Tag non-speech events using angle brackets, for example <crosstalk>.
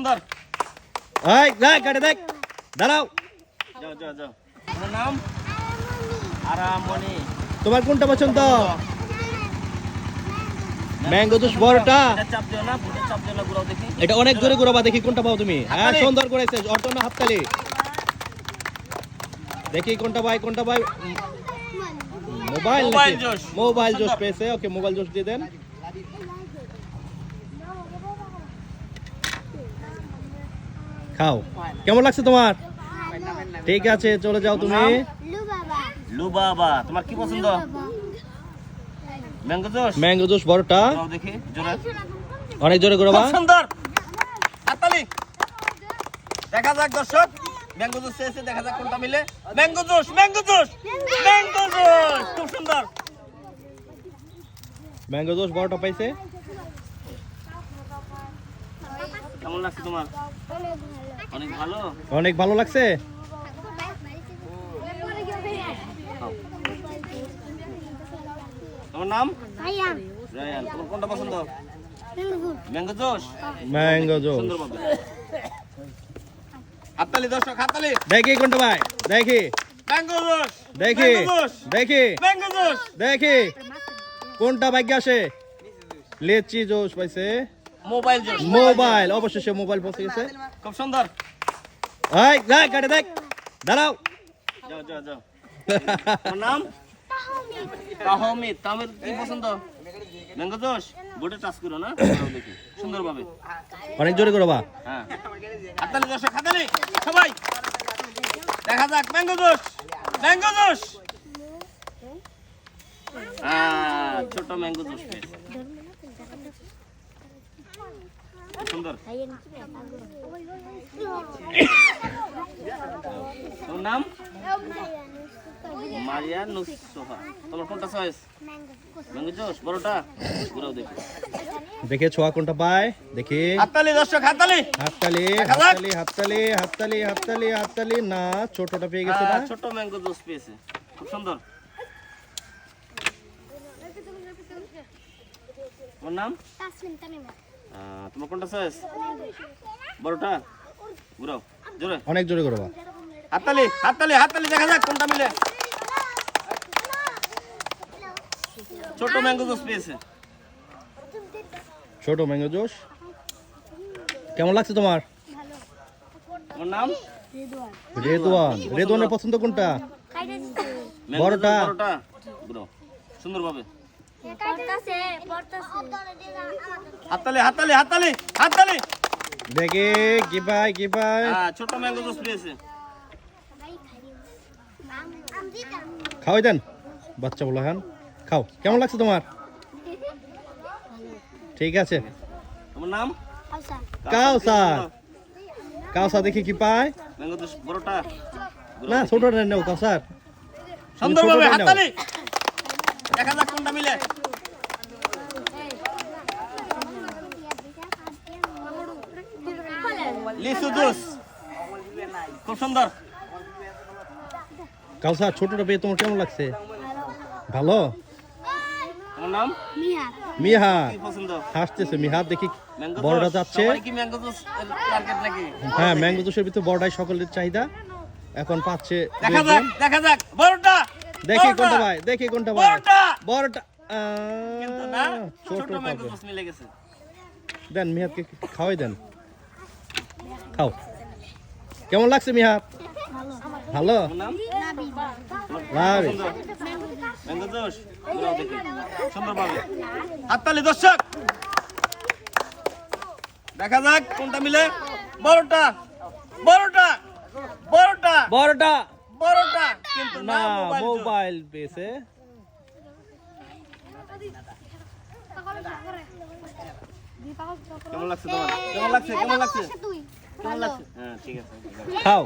সুন্দর। এই দেখ দাঁড়াও। যাও যাও যাও। তোমার নাম? আরামণি তোমার কোনটা পছন্দ? ম্যাঙ্গো জুস বড়টা। এটা চাপ দিও না বুটের চাপ দিও না ঘুরাও দেখি। এটা অনেক জোরে ঘুরাবা দেখি কোনটা পাও তুমি। হ্যাঁ সুন্দর করেছে অর্জন হাততালি। দেখি কোনটা ভাই কোনটা ভাই মোবাইল মোবাইল জোশ। মোবাইল সুন্দর। পেয়েছে। ওকে মোবাইল জোশ দিয়ে দেন। খাও। কেমন লাগছে তোমার? ঠিক আছে চলে যাও তুমি। লুবাবা তোমার কি পছন্দ? Mango juice? ম্যাঙ্গো জুস বড়টা। দেখি জোরে। অনেক জোরে ঘুরাবা খুব সুন্দর। হাততালি। দেখা যাক দর্শক ম্যাঙ্গো জুস দেখা যাক কোনটা মিলে। Mango juice mango juice mango juice. খুব সুন্দর। ম্যাঙ্গো জুস বড়টা পাইছে। কেমন লাগছে তোমার? অনেক ভালো? অনেক ভালো লাগছে? তোমার নাম? রায়ান। তোমার কোনটা পছন্দ? ম্যাঙ্গো জুস ম্যাঙ্গো জুস সুন্দর পাবে হাততালি দর্শক হাততালি। দেখি কোনটা ভাই দেখি। ম্যাঙ্গো জুস দেখি দেখি। ম্যাঙ্গো জুস দেখি। কোনটা ভাগ্য আসে? লেচি জুস পাইছে। মোবাইল মোবাইল অবশ্যই সে মোবাইল পৌঁছে গেছে। খুব সুন্দর। এই দেখ গাড়ি দেখ। দাঁড়াও। যাও যাও যাও। <laughs> তোমার নাম? তাহমিদ। তাহমিদ কি পছন্দ? ম্যাঙ্গো জুস গোটে টাচ করো না? দেখি। সুন্দর পাবে অনেক জোরে করবা হ্যাঁ। হাততালি দর্শক হাততালি। সবাই। দেখা যাক ম্যাঙ্গো জুস ম্যাঙ্গো জুস ছোট ম্যাঙ্গো জুস পেয়েছে সুন্দর তোমার নাম মারিয়া নুসোফা তোমার কোনটা চয়েস ম্যাঙ্গো জুস বড়টা ঘুরাও দেখি দেখে ছোয়া কোনটা পায় দেখি হাততালি দর্শক হাততালি হাততালি দেখা যাক। হাততালি হাততালি হাততালি হাততালি হাততালি না ছোটটা পেয়ে গেছে না হ্যাঁ, ছোট ম্যাঙ্গো জুস পেয়েছে খুব সুন্দর তোমার নাম আহ, তোমার কোনটা চয়েস বড়টা? ঘুরাও জোরে। অনেক জোরে করবা হাততালি হাততালি হাততালি দেখা যাক কোনটা মিলে। ছোট ম্যাঙ্গো জুস পেয়েছে। ছোট ম্যাঙ্গো জুস কেমন লাগছে তোমার? তোমার নাম? রেদওয়ান। রেদওয়ানের পছন্দ কোনটা? বড়টা। বড়টা। ঘুরাও সুন্দর ভাবে হাততালি হাততালি হাততালি হাততালি। দেখে কি পায় কি হ্যাঁ ছোট ম্যাঙ্গো জুস পেয়েছে খাওয়াই দেন বাচ্চা বলো হ্যাঁ? খাও। কেমন লাগছে তোমার? ঠিক আছে। তোমার নাম? কাউসার কাউসার দেখি কি পায়। ম্যাঙ্গো জুস বড়টা না ছোটটা নেও কাউসার সুন্দরভাবে নাও। হাততালি। দেখা যাক কোনটা মিলে। লিচু জুস। খুব সুন্দর। কাউসার ছোটটা পেয়ে তোমার কেমন লাগছে? ভালো? তোমার নাম? মিহা। হাসতেছে মিহা দেখি বড়টা যাচ্ছে। হ্যাঁ ম্যাঙ্গো জুসের ভিতরে বড়টাই সকলের চাহিদা। এখন পাচ্ছে দেখা যাক দেখা যাক বড়টা! দেখি কোনটা ভাই দেখি কোনটা ভাই। বড়টা! বড়টা কিন্তু না ছোট ম্যাঙ্গো মিলে গেছে। দেন মিহাতকে খাওয়াই দেন। খাও। কেমন লাগছে মিহাত? ভালো। হাততালি দর্শক! দেখা যাক কোনটা মিলে। বড়টা! বড়টা! বড়টা! বড়টা! বড়টা কিন্তু না মোবাইল পেছে কেমন লাগছে তোমার কেমন লাগছে কেমন লাগছে কেমন লাগছে হ্যাঁ ঠিক আছে খাও